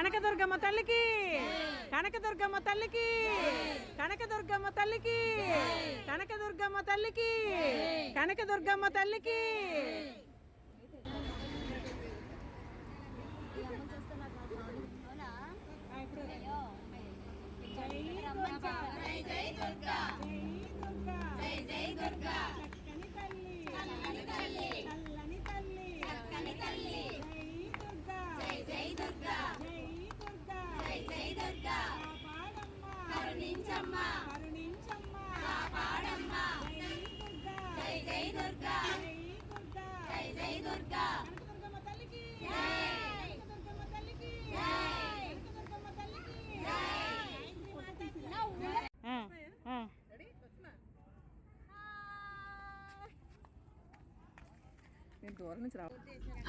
కనకదుర్గమ్మ తల్లికి! కనకదుర్గమ్మ తల్లికి! కనకదుర్గమ్మ తల్లికి! కనకదుర్గమ్మ తల్లికి! కనకదుర్గమ్మ తల్లికి!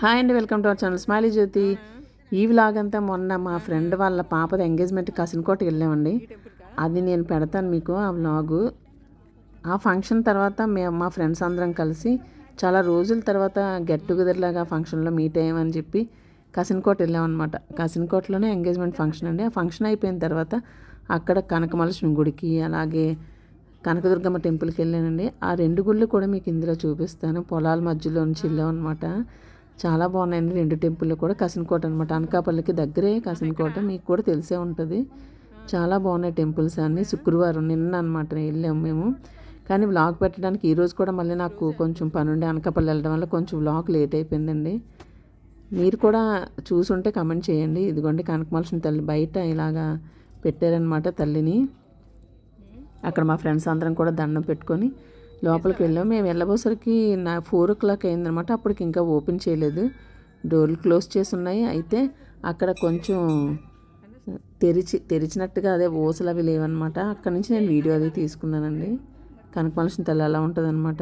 హాయ్ అండి welcome to our channel smiley Jyothi. ఈ వ్లాగ్ అంతా మొన్న మా ఫ్రెండ్ వాళ్ళ పాపది ఎంగేజ్మెంట్ కసినకోటకి వెళ్ళామండి. అది నేను పెడతాను మీకు ఆ వ్లాగు. ఆ ఫంక్షన్ తర్వాత మేము మా ఫ్రెండ్స్ అందరం కలిసి చాలా రోజుల తర్వాత గెట్ టుగెదర్ లాగా ఫంక్షన్లో మీట్ అయ్యామని చెప్పి కసినకోట వెళ్ళామన్నమాట. కసినకోటలోనే ఎంగేజ్మెంట్ ఫంక్షన్ అండి. ఆ ఫంక్షన్ అయిపోయిన తర్వాత అక్కడ కనకమలక్ష్మి గుడికి అలాగే కనకదుర్గమ్మ టెంపుల్కి వెళ్ళానండి. ఆ రెండు గుళ్ళు కూడా మీకు ఇందులో చూపిస్తాను. పొలాల మధ్యలో నుంచి వెళ్ళామన్నమాట చాలా బాగున్నాయండి రెండు టెంపుల్లో కూడా. కసినకోట అనమాట అనకాపల్లికి దగ్గరే కసినకోట. మీకు కూడా తెలిసే ఉంటుంది. చాలా బాగున్నాయి టెంపుల్స్ అన్నీ. శుక్రవారం నిన్న అనమాట వెళ్ళాము మేము. కానీ వ్లాగ్ పెట్టడానికి ఈరోజు కూడా మళ్ళీ నాకు కొంచెం పనుండి. అనకాపల్లి వెళ్ళడం వల్ల కొంచెం వ్లాగ్ లేట్ అయిపోయిందండి. మీరు కూడా చూసుంటే కమెంట్ చేయండి. ఇదిగోండి కనకమలసిన తల్లి బయట ఇలాగా పెట్టారనమాట తల్లిని. అక్కడ మా ఫ్రెండ్స్ అందరం కూడా దండం పెట్టుకొని లోపలికి వెళ్ళాం. మేము వెళ్ళబోసరికి నా ఫోర్ ఓ క్లాక్ అయిందనమాట. అప్పటికి ఇంకా ఓపెన్ చేయలేదు. డోర్లు క్లోజ్ చేసి ఉన్నాయి. అయితే అక్కడ కొంచెం తెరిచి తెరిచినట్టుగా అదే ఊసలు అవి లేవన్నమాట అక్కడ నుంచి నేను వీడియో అది తీసుకున్నానండి. కనకమలసిన తల్లి అలా ఉంటుందన్నమాట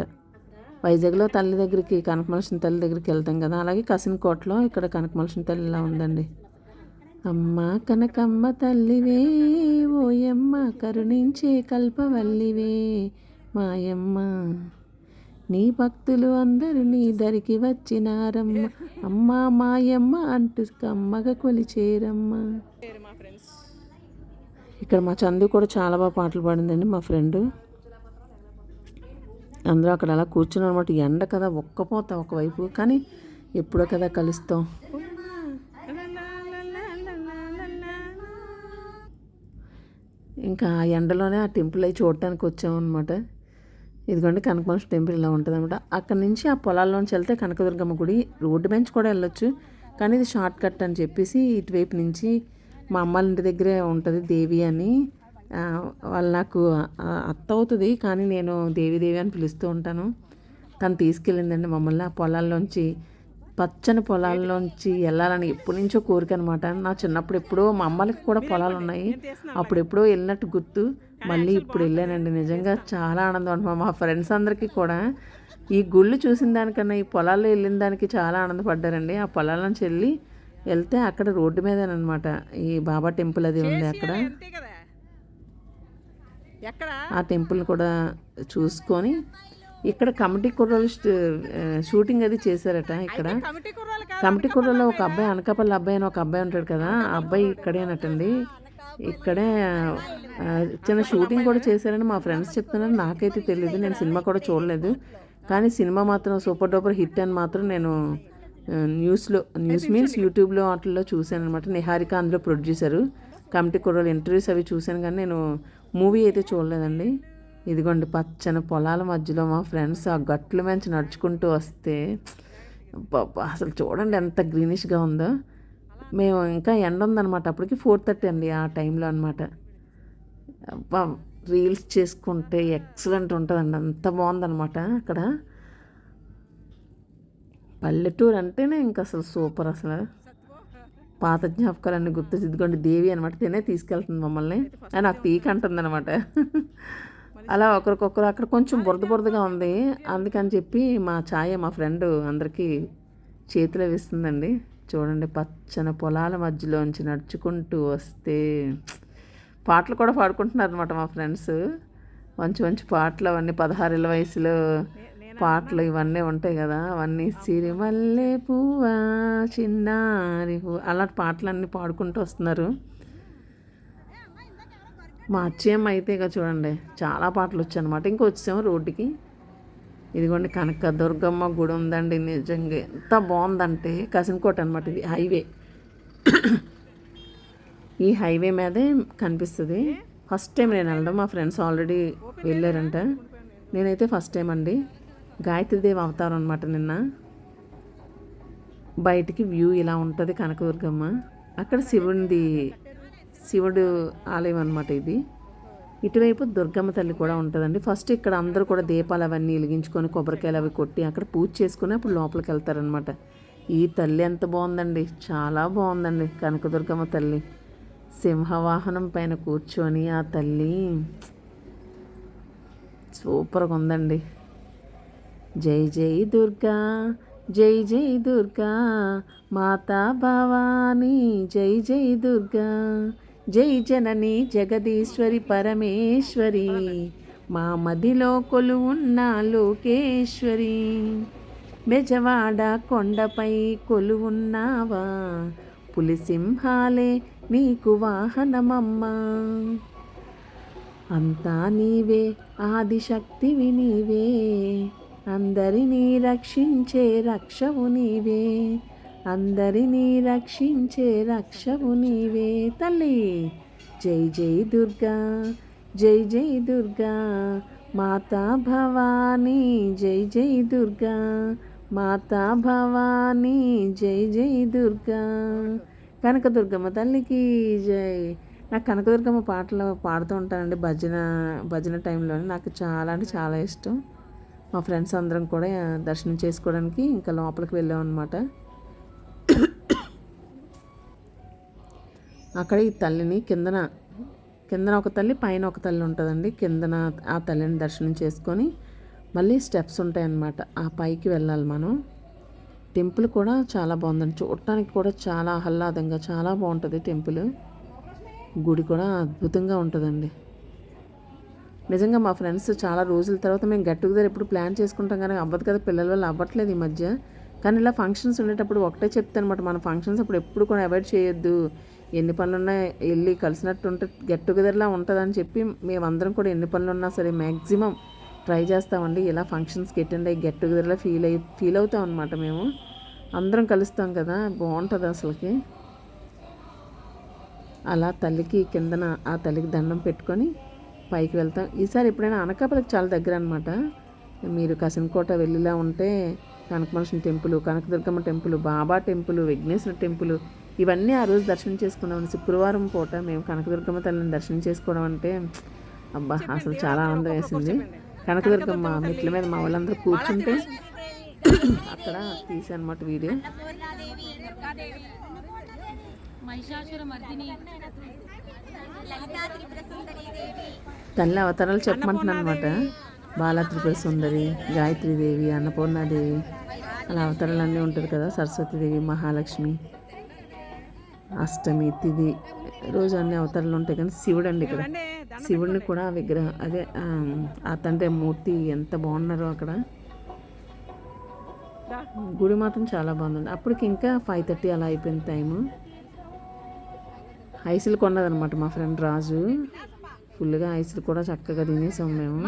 వైజాగ్లో తల్లి దగ్గరికి కనకమలసిన తల్లి దగ్గరికి వెళ్తాం కదా. అలాగే కసినకోటలో ఇక్కడ కనకమలసిన తల్లి ఇలా ఉందండి. అమ్మ కనకమ్మ తల్లివే ఓయమ్మ కరుణించే కల్పవల్లివే మాయమ్మ. నీ భక్తులు అందరూ నీ దరికి వచ్చినారమ్మ. అమ్మ మాయమ్మ అంటూ కమ్మగా కొలిచేరమ్మ. ఇక్కడ మా చందు కూడా చాలా బాగా పాటలు పాడిందండి మా ఫ్రెండ్. అందరూ అక్కడ అలా కూర్చున్నారు అనమాట ఎండ కదా ఒక్కపోతా ఒకవైపు. కానీ ఎప్పుడో కదా కలుస్తాం. ఇంకా ఆ ఎండలోనే ఆ టెంపుల్ అయి చూడటానికి వచ్చామన్నమాట. ఇదిగోండి కనకమలక్ష్మి టెంపుల్ ఇలా ఉంటుంది అనమాట అక్కడి నుంచి ఆ పొలాల్లోంచి వెళ్తే కనకదుర్గమ్మ గుడి రోడ్డు బెంచ్ కూడా వెళ్ళొచ్చు. కానీ ఇది షార్ట్ కట్ అని చెప్పేసి ఇటువైపు నుంచి మా అమ్మాళ్ళ ఇంటి దగ్గరే ఉంటుంది దేవి అని. వాళ్ళు నాకు అత్త అవుతుంది కానీ నేను దేవి దేవి అని పిలుస్తూ ఉంటాను. తను తీసుకెళ్ళిందండి మమ్మల్ని ఆ పొలాల్లోంచి. పచ్చని పొలాల్లోంచి వెళ్ళాలని ఎప్పటి నుంచో కోరిక అనమాట నా చిన్నప్పుడు ఎప్పుడో మా అమ్మలకి కూడా పొలాలు ఉన్నాయి అప్పుడు ఎప్పుడో వెళ్ళినట్టు గుర్తు. మళ్ళీ ఇప్పుడు వెళ్ళానండి. నిజంగా చాలా ఆనందం అనమాట మా ఫ్రెండ్స్ అందరికీ కూడా ఈ గుళ్ళు చూసిన దానికన్నా ఈ పొలాల్లో వెళ్ళిన దానికి చాలా ఆనందపడ్డారండి. ఆ పొలాల నుంచి వెళ్ళి వెళ్తే అక్కడ రోడ్డు మీదనమాట ఈ బాబా టెంపుల్ అది ఉంది అక్కడ. ఆ టెంపుల్ కూడా చూసుకొని ఇక్కడ కమిటీ కుర్రలు షూటింగ్ అది చేశారట ఇక్కడ. కమిటీ కుర్రాలు ఒక అబ్బాయి అనకాపల్లి అబ్బాయి అని ఒక అబ్బాయి ఉంటాడు కదా ఆ అబ్బాయి ఇక్కడేనటండి ఇక్కడే చిన్న షూటింగ్ కూడా చేశారని మా ఫ్రెండ్స్ చెప్తున్నారు. నాకైతే తెలియదు నేను సినిమా కూడా చూడలేదు. కానీ సినిమా మాత్రం సూపర్ డూపర్ హిట్ అని మాత్రం నేను న్యూస్లో న్యూస్ మీన్స్ యూట్యూబ్లో వాటిల్లో చూశాను అనమాట నిహారిక అందులో ప్రొడ్యూసరు. కమిటీ కుర్రలు ఇంటర్వ్యూస్ అవి చూశాను కానీ నేను మూవీ అయితే చూడలేదండి. ఇదిగోండి పచ్చని పొలాల మధ్యలో మా ఫ్రెండ్స్ ఆ గట్ల మంచి నడుచుకుంటూ వస్తే అసలు చూడండి ఎంత గ్రీనిష్గా ఉందో. మేము ఇంకా ఎండ ఉందన్నమాట అప్పటికి ఫోర్ థర్టీ అండి ఆ టైంలో అనమాట అబ్బా రీల్స్ చేసుకుంటే ఎక్సలెంట్ ఉంటుందండి అంత బాగుందన్నమాట అక్కడ. పల్లెటూరు అంటేనే ఇంకా అసలు సూపర్ అసలు. పాత జ్ఞాపకాలన్నీ గుర్తు ఇదిగోండి దేవి అనమాట తినే తీసుకెళ్తుంది మమ్మల్ని. అని నాకు తీక అంటుంది అనమాట అలా ఒకరికొకరు అక్కడ కొంచెం బురద బురదగా ఉంది. అందుకని చెప్పి మా ఛాయ మా ఫ్రెండ్ అందరికీ చేతిలో వేస్తుందండి. చూడండి పచ్చని పొలాల మధ్యలోంచి నడుచుకుంటూ వస్తే పాటలు కూడా పాడుకుంటున్నారు అనమాట మా ఫ్రెండ్స్. మంచి మంచి పాటలు అవన్నీ పదహారేళ్ళ వయసులో పాటలు ఇవన్నీ ఉంటాయి కదా అవన్నీ సిరిమల్లె పువ్వా చిన్నారి పువ్వు అలాంటి పాటలన్నీ పాడుకుంటూ వస్తున్నారు. మా అచ్చయ్యమ్మ అయితే ఇక చూడండి చాలా పాటలు వచ్చాయన్నమాట. ఇంకా వచ్చాము రోడ్డుకి. ఇదిగోండి కనక దుర్గమ్మ గుడి ఉందండి నిజంగా. ఎంత బాగుందంటే కసినకోట అనమాట ఇది హైవే. ఈ హైవే మీదే కనిపిస్తుంది. ఫస్ట్ టైం నేను వెళ్ళడం మా ఫ్రెండ్స్ ఆల్రెడీ వెళ్ళారంట. నేనైతే ఫస్ట్ టైం అండి. గాయత్రీదేవి అవతారం అనమాట నిన్న. బయటికి వ్యూ ఇలా ఉంటుంది కనకదుర్గమ్మ. అక్కడ శివునిది శివుడు ఆలయం అనమాట ఇది. ఇటువైపు దుర్గమ్మ తల్లి కూడా ఉంటుందండి. ఫస్ట్ ఇక్కడ అందరూ కూడా దీపాలు అవన్నీ వెలిగించుకొని కొబ్బరికాయలు అవి కొట్టి అక్కడ పూజ చేసుకుని అప్పుడు లోపలికి వెళ్తారనమాట ఈ తల్లి ఎంత బాగుందండి. చాలా బాగుందండి కనకదుర్గమ్మ తల్లి. సింహవాహనం పైన కూర్చొని ఆ తల్లి సూపర్గా ఉందండి. జై జై దుర్గా జై జై దుర్గా మాతా భవానీ జై జై దుర్గా. జై జనని జగదీశ్వరి పరమేశ్వరి మా మదిలో కొలువున్న లోకేశ్వరి. బెజవాడ కొండపై కొలువున్నావా? పులిసింహాలే నీకు వాహనమమ్మా. అంతా నీవే ఆదిశక్తివి నీవే అందరినీ రక్షించే రక్షవు నీవే. అందరినీ రక్షించే రక్షవు నీవే తల్లి. జై జై దుర్గా జై జై దుర్గా. మాతా భవానీ జై జై దుర్గా. మాతా భవానీ జై జై దుర్గా. కనకదుర్గమ్మ తల్లికి జై. నాకు కనకదుర్గమ్మ పాటలు పాడుతూ ఉంటానండి భజన భజన టైంలోనే. నాకు చాలా అంటే చాలా ఇష్టం. మా ఫ్రెండ్స్ అందరం కూడా దర్శనం చేసుకోవడానికి ఇంకా లోపలికి వెళ్ళాం అనమాట అక్కడ ఈ తల్లిని కిందన కిందన ఒక తల్లి పైన ఒక తల్లి ఉంటుందండి. కిందన ఆ తల్లిని దర్శనం చేసుకొని మళ్ళీ స్టెప్స్ ఉంటాయన్నమాట. ఆ పైకి వెళ్ళాలి మనం. టెంపుల్ కూడా చాలా బాగుందండి. చూడటానికి కూడా చాలా ఆహ్లాదంగా చాలా బాగుంటుంది టెంపుల్. గుడి కూడా అద్భుతంగా ఉంటుందండి. నిజంగా మా ఫ్రెండ్స్ చాలా రోజుల తర్వాత మేము గెట్ టుగెదర్ ఎప్పుడు ప్లాన్ చేసుకుంటాం కానీ అవ్వదు కదా పిల్లల వల్ల అవ్వట్లేదు ఈ మధ్య. కానీ ఇలా ఫంక్షన్స్ ఉండేటప్పుడు ఒకటే చెప్తాను అనమాట మన ఫంక్షన్స్ అప్పుడు ఎప్పుడు కూడా అవాయిడ్ చేయొద్దు. ఎన్ని పనులున్నా వెళ్ళి కలిసినట్టు ఉంటే గెట్ టుగెదర్లా ఉంటుందని చెప్పి మేమందరం కూడా ఎన్ని పనులు ఉన్నా సరే మ్యాక్సిమం ట్రై చేస్తామండి. ఇలా ఫంక్షన్స్కి అటెండ్ అయ్యి గెట్ టుగెదర్లా ఫీల్ అయ్యి ఫీల్ అవుతాం అనమాట మేము. అందరం కలుస్తాం కదా బాగుంటుంది అసలుకి. అలా తల్లికి కిందన ఆ తల్లికి దండం పెట్టుకొని పైకి వెళ్తాం. ఈసారి ఎప్పుడైనా అనకాపల్లికి చాలా దగ్గర అనమాట మీరు కసినకోట వెళ్ళిలా ఉంటే Kanakamalakshmi temple Kanakadurgamma temple Baba temple Vighneshwara temple ఇవన్నీ ఆ రోజు దర్శనం చేసుకున్నాం. శుక్రవారం పూట మేము కనకదుర్గమ్మ తల్లిని దర్శనం చేసుకోవడం అంటే అబ్బా అసలు చాలా ఆనందం వేసింది కనకదుర్గమ్మ మెట్ల మీద మా వాళ్ళందరూ కూర్చుంటే అక్కడ తీసానమాట వీడియో. మహిషాసుర మర్దిని. తల్లి అవతారాలు చెప్పమంటున్నాను అనమాట బాలా త్రిపుర సుందరి గాయత్రీదేవి అన్నపూర్ణాదేవి. అలా అవతారాలు అన్నీ ఉంటుంది కదా సరస్వతీదేవి మహాలక్ష్మి. అష్టమి తిది రోజు అన్ని అవతారాలు ఉంటాయి కానీ శివుడు అండి ఇక్కడ శివుడిని కూడా విగ్రహం అదే ఆ, తండ్రి మూర్తి ఎంత బాగున్నారో అక్కడ. గుడి మాత్రం చాలా బాగుందండి. అప్పటికి ఇంకా ఫైవ్ థర్టీ అలా అయిపోయింది టైము ఐసులు కొన్నదనమాట మా ఫ్రెండ్ రాజు. ఫుల్గా ఐసులు కూడా చక్కగా తినేసాం మేము.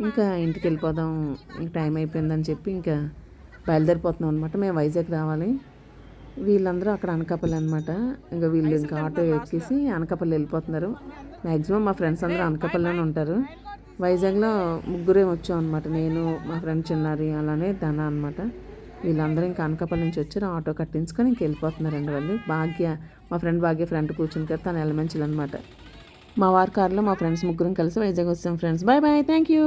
ఇంకా ఇంటికి వెళ్ళిపోదాం ఇంక టైం అయిపోయిందని చెప్పి ఇంకా బయలుదేరిపోతున్నాం అనమాట మేము వైజాగ్ రావాలి. వీళ్ళందరూ అక్కడ అనకాపల్లి అనమాట ఇంకా వీళ్ళు ఇంకా ఆటో ఎక్కేసి అనకాపల్లి వెళ్ళిపోతున్నారు. మ్యాక్సిమం మా ఫ్రెండ్స్ అందరూ అనకాపల్లిలోనే ఉంటారు. వైజాగ్లో ముగ్గురే వచ్చాం అనమాట నేను మా ఫ్రెండ్ చిన్నారి అలానే ధన అనమాట వీళ్ళందరూ ఇంకా అనకాపల్లి నుంచి వచ్చారు. ఆటో కట్టించుకొని ఇంక వెళ్ళిపోతున్నారండి వాళ్ళు. భాగ్య మా ఫ్రెండ్ భాగ్య ఫ్రంట్ కూర్చుని కదా తను ఎలమెంచల్ అనమాట మా వారి కార్లో మా ఫ్రెండ్స్ ముగ్గురం కలిసి వైజాగ్ వచ్చాం friends. Bye bye thank you.